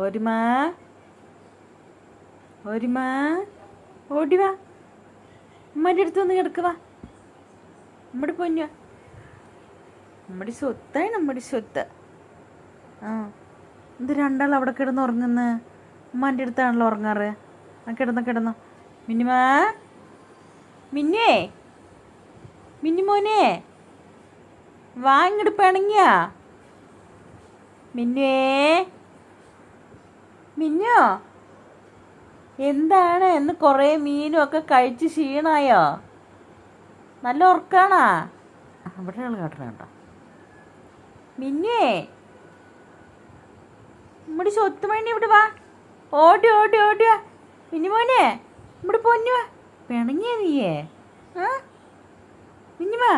ഒരുമാ ഒരുമാ ഓടി വാ. ഉമ്മന്റെ അടുത്ത് വന്ന് കിടക്കുക നമ്മുടെ പൊന്നു. നമ്മുടെ സ്വത്താണ് നമ്മുടെ സ്വത്ത്. ആ. എന്ത് രണ്ടാൾ അവിടെ കിടന്ന് ഉറങ്ങുന്ന? ഉമ്മാന്റെ അടുത്താണല്ലോ ഉറങ്ങാറ്. ആ കിടന്ന കിടന്നോ. മിന്നുമാ മിന്നേ മിന്നുമോനെ വാ ഇങ്ങോട്ട് പിണങ്ങിയ. മിന്നു? എന്താണ്? എന്ന് കുറേ മീനും ഒക്കെ കഴിച്ച് ക്ഷീണായോ? നല്ല ഉറക്കാണാ? അവിടെ ആൾ കാട്ടണ കേട്ടോ. മിന്നേ? നമ്മുടെ സ്വത്ത് മണി ഇവിടെ വാ. ഓടി ഓടി ഓടിയാ മിന്നുമോനെ ഇവിടെ പൊന്നു വാ. പിണങ്ങിയ നീയേ? ആ? മിന്നുമാ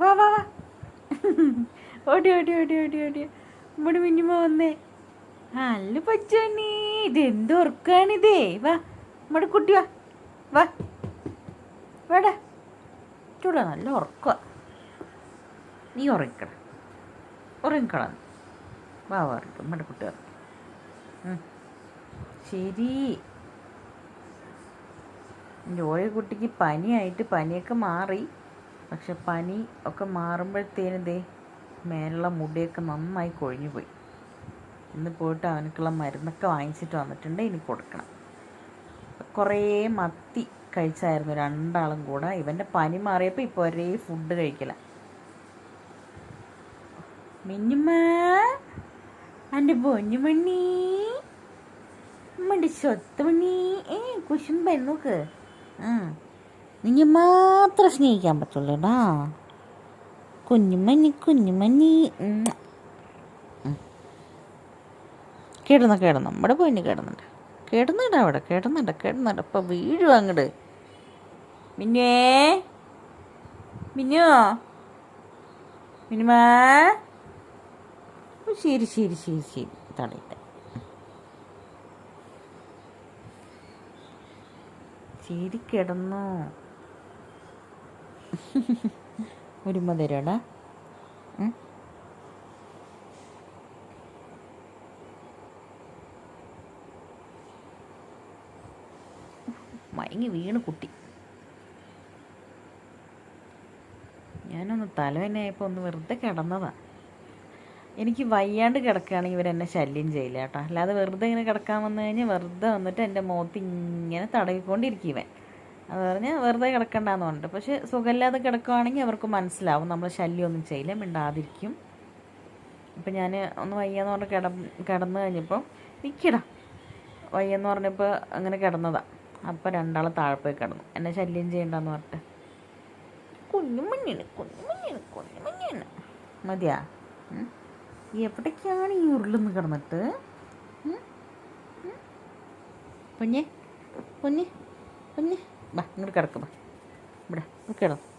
വാ വാ വാ. ഓടി ഓടി ഓടി ഓടി ഓടി. നമ്മുടെ മിന്നുമ വന്നേ. അല്ല പച്ചണി ഇത് എന്തൊർക്കാണിതേ വാ നമ്മുടെ കുട്ടി വാ. വാ. വേടാ. ചൂടാ നല്ല ഉറക്കുക നീ ഉറക്കണം ഉറങ്ങിക്കള. വാ ഉറക്കും. നമ്മുടെ കുട്ടി. ശരി. ഓരോ കുട്ടിക്ക് പനിയായിട്ട് പനിയൊക്കെ മാറി. പക്ഷെ പനി ഒക്കെ മാറുമ്പോഴത്തേനും ദേ മേലുള്ള മുടിയൊക്കെ നന്നായി കൊഴിഞ്ഞു പോയി ഇന്ന് പോയിട്ട് അവനക്കുള്ള മരുന്നൊക്കെ വാങ്ങിച്ചിട്ട് വന്നിട്ടുണ്ട് ഇനി കൊടുക്കണം. കുറേ മത്തി കഴിച്ചായിരുന്നു രണ്ടാളും കൂടെ. ഇവന്റെ പനി മാറിയപ്പോൾ ഇപ്പോൾ ഒരേ ഫുഡ് കഴിക്കില്ല. മിന്നുമ്മ എന്റെ പൊന്നുമണ്ണി ഉമ്മന്റെ സ്വത്ത് മണ്ണി. ഏ കുശുമ്പൻ നോക്ക്. ആ നിന്നെ മാത്രം സ്നേഹിക്കാൻ പറ്റുള്ളൂ പറ്റുള്ളൂടാ കുഞ്ഞുമണി കുഞ്ഞുമണി. കിടന്നു കിടന്നു. നമ്മുടെ പൊന്നു കിടന്നുണ്ട്. കിടന്നുണ്ട് അവിടെ കേടുന്നുണ്ട് കേടുന്നുണ്ട്. അപ്പം വീഴും അങ്ങട്. മിന്നേ. മിന്നു. മിനിമാ. ശരി ശരി ശരി ശരി. തടയിട്ട ശരി കിടന്നു. ഒരു മധുരടാ മയങ്ങി വീണ് കുട്ടി. ഞാനൊന്ന് തലവേനയായപ്പോൾ ഒന്ന് വെറുതെ കിടന്നതാ. എനിക്ക് വയ്യാണ്ട് കിടക്കുകയാണെങ്കിൽ ഇവരെന്നെ ശല്യം ചെയ്യില്ല കേട്ടോ. അല്ലാതെ വെറുതെ ഇങ്ങനെ കിടക്കാൻ വന്നു കഴിഞ്ഞാൽ വെറുതെ വന്നിട്ട് എന്റെ മുഖത്ത് ഇങ്ങനെ തടവിക്കൊണ്ടിരിക്കും ഇവൻ. അത് പറഞ്ഞാൽ വെറുതെ കിടക്കണ്ടെന്ന് പറഞ്ഞിട്ട്. പക്ഷേ സുഖമില്ലാതെ കിടക്കുവാണെങ്കിൽ അവർക്ക് മനസ്സിലാവും. നമ്മൾ ശല്യമൊന്നും ചെയ്യില്ല മിണ്ടാതിരിക്കും. അപ്പം ഞാൻ ഒന്ന് വയ്യാന്ന് പറഞ്ഞ് കിട കിടന്നു കഴിഞ്ഞപ്പോൾ നിൽക്കിടാം വയ്യെന്ന് പറഞ്ഞപ്പോൾ അങ്ങനെ കിടന്നതാ. അപ്പം രണ്ടാൾ താഴെ പോയി കിടന്നു. എന്നെ ശല്യം ചെയ്യണ്ടെന്ന് പറഞ്ഞിട്ട്. കുഞ്ഞുമഞ്ഞിന് കുഞ്ഞുമഞ്ഞിന് കുഞ്ഞുമഞ്ഞിന്. മതിയാ? എവിടേക്കാണ് ഈ ഉരുളെന്ന് കിടന്നിട്ട്? കുഞ്ഞ് കുഞ്ഞ് കുഞ്ഞ് ബാ ഇങ്ങോട്ട് കിടക്ക് വാ. ഇവിടെ കിടന്നു.